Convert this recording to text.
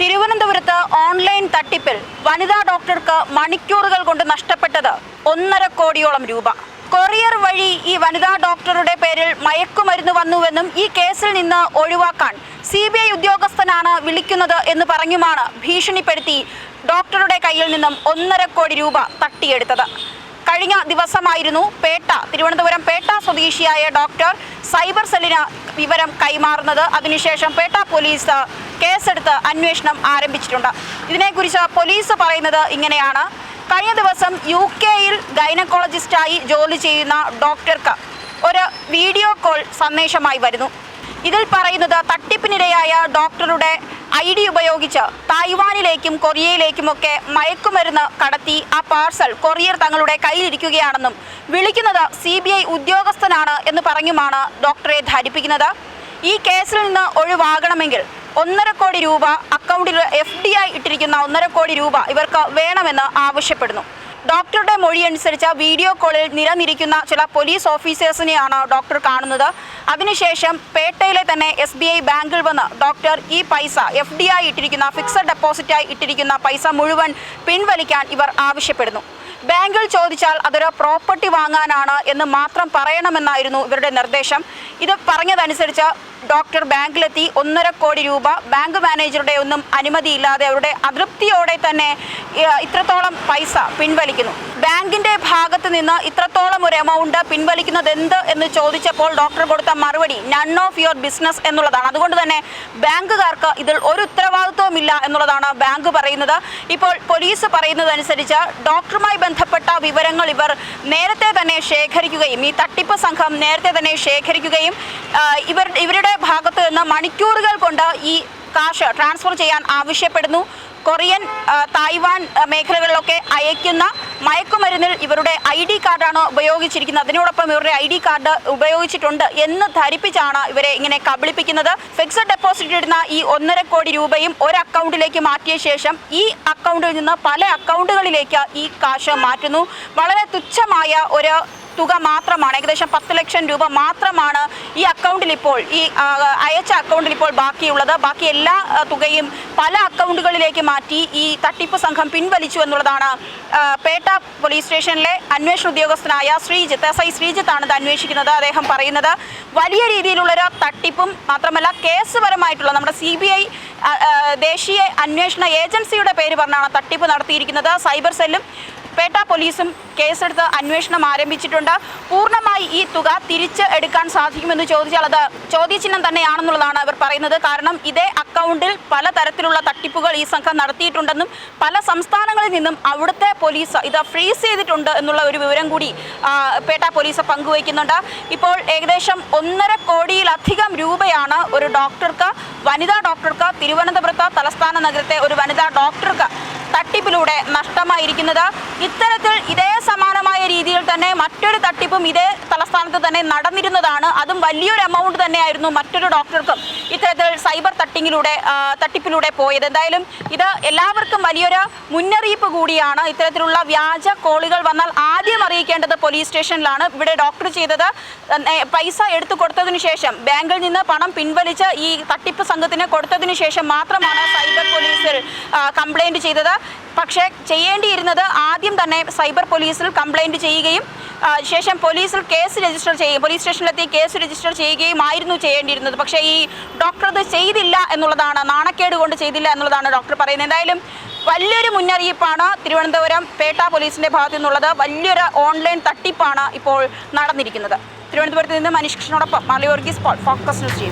തിരുവനന്തപുരത്ത് ഓൺലൈൻ തട്ടിപ്പിൽ വനിതാ ഡോക്ടർക്ക് മണിക്കൂറുകൾ കൊണ്ട് നഷ്ടപ്പെട്ടത് ഒന്നര കോടിയോളം രൂപ. കൊറിയർ വഴി ഈ വനിതാ ഡോക്ടറുടെ പേരിൽ മയക്കുമരുന്ന് വന്നുവെന്നും ഈ കേസിൽ നിന്ന് ഒഴിവാക്കാൻ സി ബി ഐ ഉദ്യോഗസ്ഥനാണ് വിളിക്കുന്നത് എന്ന് പറഞ്ഞുമാണ് ഭീഷണിപ്പെടുത്തി ഡോക്ടറുടെ കയ്യിൽ നിന്നും ഒന്നര കോടി രൂപ തട്ടിയെടുത്തത്. കഴിഞ്ഞ ദിവസമായിരുന്നു പേട്ട തിരുവനന്തപുരം പേട്ട സ്വദേശിയായ ഡോക്ടർ സൈബർ സെല്ലിന് വിവരം കൈമാറുന്നത്. അതിനുശേഷം പേട്ട പോലീസ് കേസെടുത്ത് അന്വേഷണം ആരംഭിച്ചിട്ടുണ്ട്. ഇതിനെക്കുറിച്ച് പോലീസ് പറയുന്നത് ഇങ്ങനെയാണ്. കഴിഞ്ഞ ദിവസം യു കെയിൽ ഗൈനക്കോളജിസ്റ്റായി ജോലി ചെയ്യുന്ന ഡോക്ടർക്ക് ഒരു വീഡിയോ കോൾ സന്ദേശമായി വരുന്നു. ഇതിൽ പറയുന്നത് തട്ടിപ്പിനിരയായ ഡോക്ടറുടെ ഐ ഡി ഉപയോഗിച്ച് തായ്വാനിലേക്കും കൊറിയയിലേക്കുമൊക്കെ മയക്കുമരുന്ന് കടത്തി ആ പാർസൽ കൊറിയർ തങ്ങളുടെ കയ്യിലിരിക്കുകയാണെന്നും വിളിക്കുന്നത് സി ബി ഐ ഉദ്യോഗസ്ഥനാണ് എന്ന് പറഞ്ഞുമാണ് ഡോക്ടറെ ധരിപ്പിക്കുന്നത്. ഈ കേസിൽ നിന്ന് ഒഴിവാകണമെങ്കിൽ ഒന്നര കോടി രൂപ അക്കൗണ്ടിൽ എഫ് ഡി ആയി ഇട്ടിരിക്കുന്ന ഒന്നര കോടി രൂപ ഇവർക്ക് വേണമെന്ന് ആവശ്യപ്പെടുന്നു. ഡോക്ടറുടെ മൊഴി അനുസരിച്ച് വീഡിയോ കോളിൽ നിലനിരിക്കുന്ന ചില പോലീസ് ഓഫീസേഴ്സിനെയാണ് ഡോക്ടർ കാണുന്നത്. അതിനുശേഷം പേട്ടയിലെ തന്നെ എസ് ബി ഐ ബാങ്കിൽ വന്ന് ഡോക്ടർ ഈ പൈസ എഫ് ഡി ആയി ഇട്ടിരിക്കുന്ന ഫിക്സഡ് ഡെപ്പോസിറ്റായി ഇട്ടിരിക്കുന്ന പൈസ മുഴുവൻ പിൻവലിക്കാൻ ഇവർ ആവശ്യപ്പെടുന്നു. ബാങ്കിൽ ചോദിച്ചാൽ അതൊരു പ്രോപ്പർട്ടി വാങ്ങാനാണ് എന്ന് മാത്രം പറയണമെന്നായിരുന്നു ഇവരുടെ നിർദ്ദേശം. ഇത് പറഞ്ഞതനുസരിച്ച് ഡോക്ടർ ബാങ്കിലെത്തി ഒന്നര കോടി രൂപ ബാങ്ക് മാനേജറുടെ ഒന്നും അനുമതിയില്ലാതെ അവരുടെ അതൃപ്തിയോടെ തന്നെ ഇത്രത്തോളം പൈസ പിൻവലിക്കുന്നു. ബാങ്കിന്റെ ഭാഗത്ത് നിന്ന് ഇത്രത്തോളം ഒരു എമൗണ്ട് പിൻവലിക്കുന്നത് എന്ത് എന്ന് ചോദിച്ചപ്പോൾ ഡോക്ടർ കൊടുത്ത മറുപടി നൺ ഓഫ് യുവർ ബിസിനസ് എന്നുള്ളതാണ്. അതുകൊണ്ട് തന്നെ ബാങ്കുകാർക്ക് ഇതിൽ ഒരു ഉത്തരവാദിത്വമില്ല എന്നുള്ളതാണ് ബാങ്ക് പറയുന്നത്. ഇപ്പോൾ പോലീസ് പറയുന്നതനുസരിച്ച് ഡോക്ടറുമായി ബന്ധപ്പെട്ട വിവരങ്ങൾ ഇവർ നേരത്തെ തന്നെ ശേഖരിക്കുകയും ഈ തട്ടിപ്പ് സംഘം നേരത്തെ തന്നെ ശേഖരിക്കുകയും ഇവർ ഇവരുടെ നിന്ന് മണിക്കൂറുകൾ കൊണ്ട് ഈ കാശ് ട്രാൻസ്ഫർ ചെയ്യാൻ ആവശ്യപ്പെടുന്നു. കൊറിയൻ തായ്വാൻ മേഖലകളിലൊക്കെ അയക്കുന്ന മയക്കുമരുന്നിൽ ഇവരുടെ ഐ ഡി കാർഡാണ് ഉപയോഗിച്ചിരിക്കുന്നത്. അതിനോടൊപ്പം ഇവരുടെ ഐ ഡി കാർഡ് ഉപയോഗിച്ചിട്ടുണ്ട് എന്ന് ധരിപ്പിച്ചാണ് ഇവരെ ഇങ്ങനെ കബളിപ്പിക്കുന്നത്. ഫിക്സഡ് ഡെപ്പോസിറ്റ് ഇടുന്ന ഈ ഒന്നര കോടി രൂപയും ഒരു അക്കൗണ്ടിലേക്ക് മാറ്റിയ ശേഷം ഈ അക്കൗണ്ടിൽ നിന്ന് പല അക്കൗണ്ടുകളിലേക്ക് ഈ കാശ് മാറ്റുന്നു. വളരെ തുച്ഛമായ ഒരു തുക മാത്രമാണ്. ഏകദേശം പത്ത് ലക്ഷം രൂപ മാത്രമാണ് ഈ അക്കൗണ്ടിൽ ഇപ്പോൾ ഈ അയച്ച അക്കൗണ്ടിൽ ഇപ്പോൾ ബാക്കിയുള്ളത്. ബാക്കി എല്ലാ തുകയും പല അക്കൗണ്ടുകളിലേക്ക് മാറ്റി ഈ തട്ടിപ്പ് സംഘം പിൻവലിച്ചു എന്നുള്ളതാണ് പേട്ട പോലീസ് സ്റ്റേഷനിലെ അന്വേഷണ ഉദ്യോഗസ്ഥനായ ശ്രീജിത്ത് എസ് ഐ ശ്രീജിത്താണ് ഇത് അന്വേഷിക്കുന്നത് അദ്ദേഹം പറയുന്നത്. വലിയ രീതിയിലുള്ളൊരു തട്ടിപ്പും മാത്രമല്ല കേസ് പരമായിട്ടുള്ള നമ്മുടെ സി ബി ഐ ദേശീയ അന്വേഷണ ഏജൻസിയുടെ പേര് പറഞ്ഞാണ് തട്ടിപ്പ് നടത്തിയിരിക്കുന്നത്. സൈബർ സെല്ലും പേട്ട പോലീസും കേസെടുത്ത് അന്വേഷണം ആരംഭിച്ചിട്ടുണ്ട്. പൂർണമായി ഈ തുക തിരിച്ച് എടുക്കാൻ സാധിക്കുമെന്ന് ചോദിച്ചാൽ അത് ചോദ്യചിഹ്നം തന്നെയാണെന്നുള്ളതാണ് അവർ പറയുന്നത്. കാരണം ഇതേ അക്കൗണ്ടിൽ പലതരത്തിലുള്ള തട്ടിപ്പുകൾ ഈ സംഘം നടത്തിയിട്ടുണ്ടെന്നും പല സംസ്ഥാനങ്ങളിൽ നിന്നും അവിടുത്തെ പോലീസ് ഇത് ഫ്രീസ് ചെയ്തിട്ടുണ്ട് എന്നുള്ള ഒരു വിവരം കൂടി പേട്ട പോലീസ് പങ്കുവയ്ക്കുന്നുണ്ട്. ഇപ്പോൾ ഏകദേശം ഒന്നര കോടിയിലധികം രൂപയാണ് ഒരു ഡോക്ടർക്ക് വനിതാ ഡോക്ടർക്ക് തിരുവനന്തപുരത്ത് തലസ്ഥാന നഗരത്തെ ഒരു വനിതാ ഡോക്ടർക്ക് തട്ടിപ്പിലൂടെ നഷ്ടമായിരിക്കുന്നത്. ഇത്തരത്തിൽ ഇതേ സമാനമായ രീതിയിൽ തന്നെ മറ്റൊരു തട്ടിപ്പും ഇതേ തലസ്ഥാനത്ത് തന്നെ നടന്നിരുന്നതാണ്. അതും വലിയൊരു എമൗണ്ട് തന്നെയായിരുന്നു മറ്റൊരു ഡോക്ടർക്കും ഇത്തരത്തിൽ സൈബർ തട്ടിങ്ങിലൂടെ തട്ടിപ്പിലൂടെ പോയത്. എന്തായാലും ഇത് എല്ലാവർക്കും വലിയൊരു മുന്നറിയിപ്പ് കൂടിയാണ്. ഇത്തരത്തിലുള്ള വ്യാജ കോളുകൾ വന്നാൽ ആദ്യം അറിയിക്കേണ്ടത് പോലീസ് സ്റ്റേഷനിലാണ് ഇവിടെ ഡോക്ടർ ചെയ്തത് പൈസ എടുത്തു കൊടുത്തതിനു ശേഷം ബാങ്കിൽ നിന്ന് പണം പിൻവലിച്ച് ഈ തട്ടിപ്പ് സംഘത്തിന് കൊടുത്തതിനു ശേഷം മാത്രമാണ് സൈബർ പോലീസിൽ കംപ്ലൈന്റ് ചെയ്തത്. പക്ഷേ ചെയ്യേണ്ടിയിരുന്നത് ആദ്യം തന്നെ സൈബർ പോലീസിൽ കംപ്ലൈന്റ് ചെയ്യുകയും ശേഷം പോലീസിൽ കേസ് രജിസ്റ്റർ ചെയ്യുകയും പോലീസ് സ്റ്റേഷനിലെത്തി കേസ് രജിസ്റ്റർ ചെയ്യുകയും ആയിരുന്നു ചെയ്യേണ്ടിയിരുന്നത്. പക്ഷേ ഈ ഡോക്ടർ അത് ചെയ്തില്ല എന്നുള്ളതാണ് നാണക്കേട് കൊണ്ട് ചെയ്തില്ല എന്നുള്ളതാണ് ഡോക്ടർ പറയുന്നത്. എന്തായാലും വലിയൊരു മുന്നറിയിപ്പാണ് തിരുവനന്തപുരം പേട്ട പോലീസിന്റെ ഭാഗത്തു നിന്നുള്ളത് വലിയൊരു ഓൺലൈൻ തട്ടിപ്പാണ് ഇപ്പോൾ നടന്നിരിക്കുന്നത്. തിരുവനന്തപുരത്ത് നിന്ന് മനീഷ് കൃഷ്ണനോടൊപ്പം മലയോർഗീസ് ഫോക്കസ് ന്യൂസ് ടി